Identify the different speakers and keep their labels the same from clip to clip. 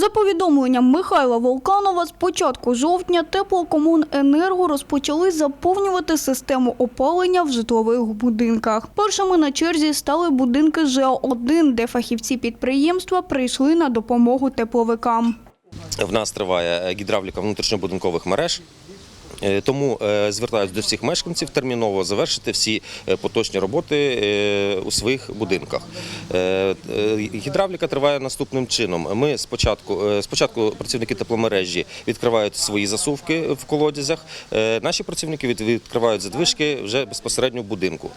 Speaker 1: За повідомленням Михайла Волканова, з початку жовтня теплокомуненерго розпочали заповнювати систему опалення в житлових будинках. Першими на черзі стали будинки ЖО-1, де фахівці підприємства прийшли на допомогу тепловикам.
Speaker 2: В нас триває гідравліка внутрішньобудинкових мереж. Е, Тому е, звертаюся до всіх мешканців терміново завершити всі е, поточні роботи у своїх будинках. Гідравліка триває наступним чином. Ми спочатку, спочатку працівники тепломережі відкривають свої засувки в колодязях. Наші працівники відкривають задвижки вже безпосередньо в будинку.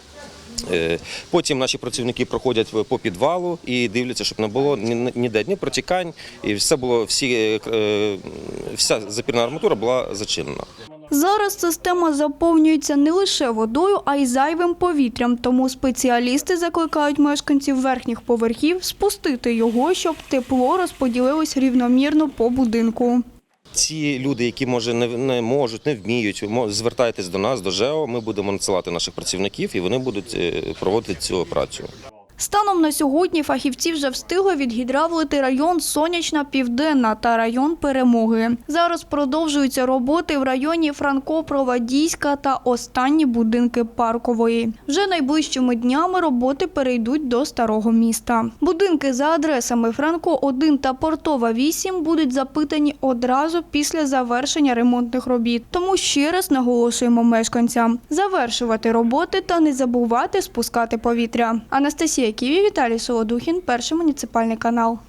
Speaker 2: Потім наші працівники проходять по підвалу і дивляться, щоб не було ніде ні протікань, і все було всі вся запірна арматура була зачинена.
Speaker 1: Зараз система заповнюється не лише водою, а й зайвим повітрям. Тому спеціалісти закликають мешканців верхніх поверхів спустити його, щоб тепло розподілилось рівномірно по будинку.
Speaker 2: Ці люди, які може не, можуть, не вміють, звертайтесь до нас, до ЖЕО. Ми будемо надсилати наших працівників, і вони будуть е, проводити цю операцію.
Speaker 1: Станом на сьогодні фахівці вже встигли відгідравлити район Сонячна Південна та район Перемоги. Зараз продовжуються роботи в районі Франко-Провадійська та останні будинки Паркової. Вже найближчими днями роботи перейдуть до старого міста. Будинки за адресами Франко 1 та Портова 8 будуть запитані одразу після завершення ремонтних робіт. Тому ще раз наголошуємо мешканцям завершувати роботи та не забувати спускати повітря. Анастасія Ківі, Віталій Солодухін, перший муніципальний канал.